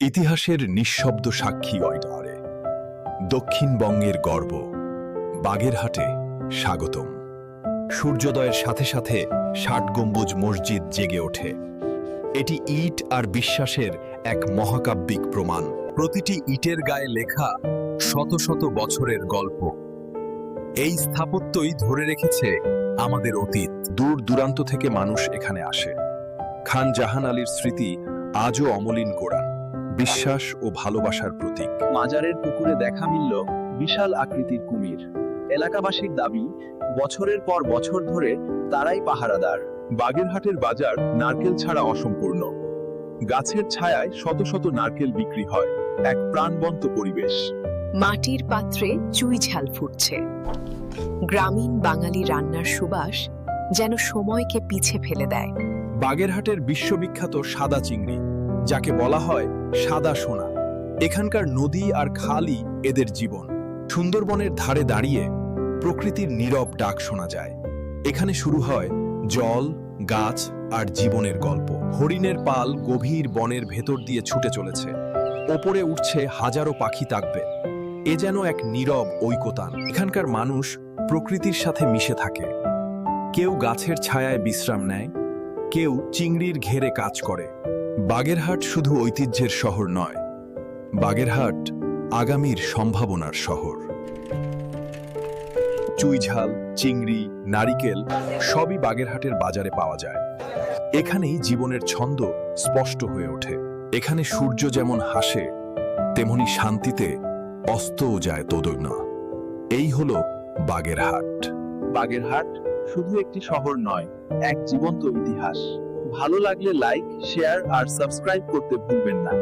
ইতিহাসের নিঃশব্দ সাক্ষী অয়ডারে দক্ষিণবঙ্গের গর্ব, বাগেরহাটে স্বাগতম। সূর্যোদয়ের সাথে সাথে ষাট গম্বুজ মসজিদ জেগে ওঠে। এটি ইট আর বিশ্বাসের এক মহাকাব্যিক প্রমাণ। প্রতিটি ইটের গায়ে লেখা শত শত বছরের গল্প। এই স্থাপত্যই ধরে রেখেছে আমাদের অতীত। দূর দূরান্ত থেকে মানুষ এখানে আসে। খান জাহান আলীর স্মৃতি আজও অমলিন কোরআন বিশ্বাস ও ভালোবাসার প্রতীক। মাজারের পুকুরে দেখা মিলল বিশাল আকৃতির কুমির। এলাকাবাসীর দাবি বছরের পর বছর ধরে তারাই পাহারাদার। বাগেরহাটের বাজার নারকেল ছাড়া অসম্পূর্ণ। গাছের ছায়ায় শত শত নারকেল বিক্রি হয়। এক প্রাণবন্ত পরিবেশ। মাটির পাত্রে চুই ঝাল ফুটছে। গ্রামীণ বাঙালি রান্নার সুবাস যেন সময়কে পিছে ফেলে দেয়। বাগেরহাটের বিশ্ববিখ্যাত সাদা চিংড়ি। যাকে বলা হয় সাদা সোনা। এখানকার নদী আর খালই এদের জীবন। সুন্দরবনের ধারে দাঁড়িয়ে প্রকৃতির নীরব ডাক শোনা যায়। এখানে শুরু হয় জল, গাছ আর জীবনের গল্প। হরিণের পাল গভীর বনের ভেতর দিয়ে ছুটে চলেছে। ওপরে উঠছে হাজারো পাখি তাকবে। এ যেন এক নীরব ঐকতান। এখানকার মানুষ প্রকৃতির সাথে মিশে থাকে। কেউ গাছের ছায়ায় বিশ্রাম নেয়। কেউ চিংড়ির ঘেরে কাজ করে। বাগেরহাট শুধু ঐতিহ্যের শহর নয়, বাগেরহাট আগামীর সম্ভাবনার শহর। চুইঝাল, চিংড়ি, নারিকেল সবই বাগেরহাটের বাজারে পাওয়া যায়। এখানেই জীবনের ছন্দ স্পষ্ট হয়ে ওঠে। এখানে সূর্য যেমন হাসে, তেমনি শান্তিতে অস্তও যায় তোদনা এই হল বাগেরহাট। বাগেরহাট শুধু একটি শহর নয়, এক জীবন্ত ইতিহাস। ভালো লাগলে লাইক শেয়ার আর সাবস্ক্রাইব করতে ভুলবেন না।